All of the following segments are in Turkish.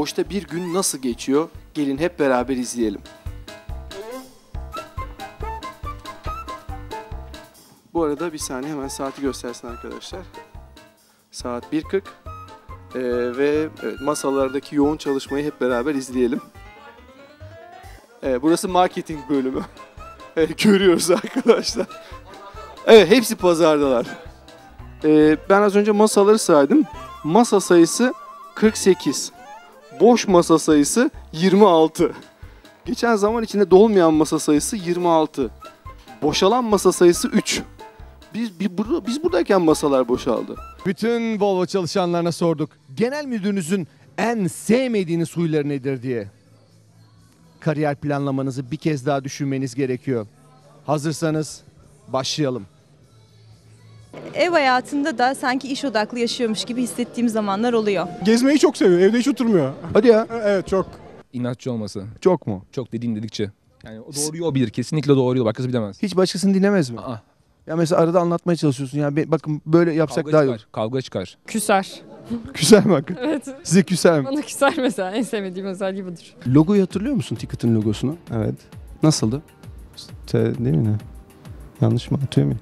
boşta bir gün nasıl geçiyor? Gelin hep beraber izleyelim. Bu arada bir saniye hemen saati göstersin arkadaşlar. Saat 1.40 Ee, ve evet, masalardaki yoğun çalışmayı hep beraber izleyelim. Ee, burası marketing bölümü. Evet, görüyoruz arkadaşlar. Evet hepsi pazardalar. Ee, ben az önce masaları saydım. Masa sayısı 48. Boş masa sayısı 26. Geçen zaman içinde dolmayan masa sayısı 26. Boşalan masa sayısı 3. Biz, biz, burada, biz buradayken masalar boşaldı. Bütün Volvo çalışanlarına sorduk. Genel müdürünüzün en sevmediğiniz huyları nedir diye. Kariyer planlamanızı bir kez daha düşünmeniz gerekiyor. Hazırsanız başlayalım. Ev hayatında da sanki iş odaklı yaşıyormuş gibi hissettiğim zamanlar oluyor. Gezmeyi çok seviyor. Evde hiç oturmuyor. Hadi ya. Evet çok. İnatçı olması. Çok mu? Çok dediğin dedikçe. Yani o doğruyu o bilir. Kesinlikle doğruyu başkası bilemez. Hiç başkasını dinlemez mi? Aa, Ya mesela arada anlatmaya çalışıyorsun. Ya be- bakın böyle yapsak kavga daha iyi çıkar. Kavga çıkar. Küser. Küser mi hakikaten? Evet. Size küser mi? Bana küser mesela. En sevmediğim özelliği budur. Logoyu hatırlıyor musun Ticket'ın logosunu? Evet. Nasıldı? T değil mi ne? Yanlış mı atıyor muyum?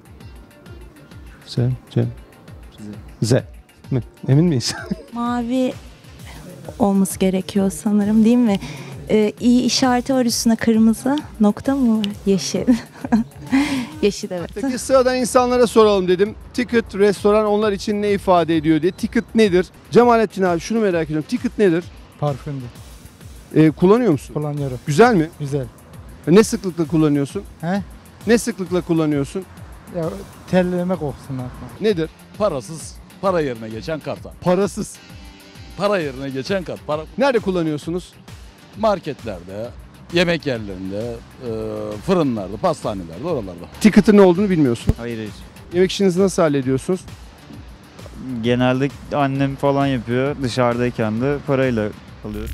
Z, C. Z. mi? Emin miyiz? Mavi olması gerekiyor sanırım değil mi? Ee, iyi işareti var üstüne kırmızı. Nokta mı var? Yeşil. Yeşil evet. Peki sıradan insanlara soralım dedim. Ticket restoran onlar için ne ifade ediyor diye. Ticket nedir? Cemalettin abi şunu merak ediyorum. Ticket nedir? Parfümdü. Ee, kullanıyor musun? Kullanıyorum. Güzel mi? Güzel. Ne sıklıkla kullanıyorsun? He? Ne sıklıkla kullanıyorsun? Ya terleme koksun atma. Nedir? Parasız para yerine geçen karta. Parasız. Para yerine geçen kart. Para Nerede kullanıyorsunuz? marketlerde, yemek yerlerinde, e, fırınlarda, pastanelerde, oralarda. Ticket'ın ne olduğunu bilmiyorsun. Hayır hayır. Yemek işinizi nasıl hallediyorsunuz? Genelde annem falan yapıyor. Dışarıdayken de parayla alıyor.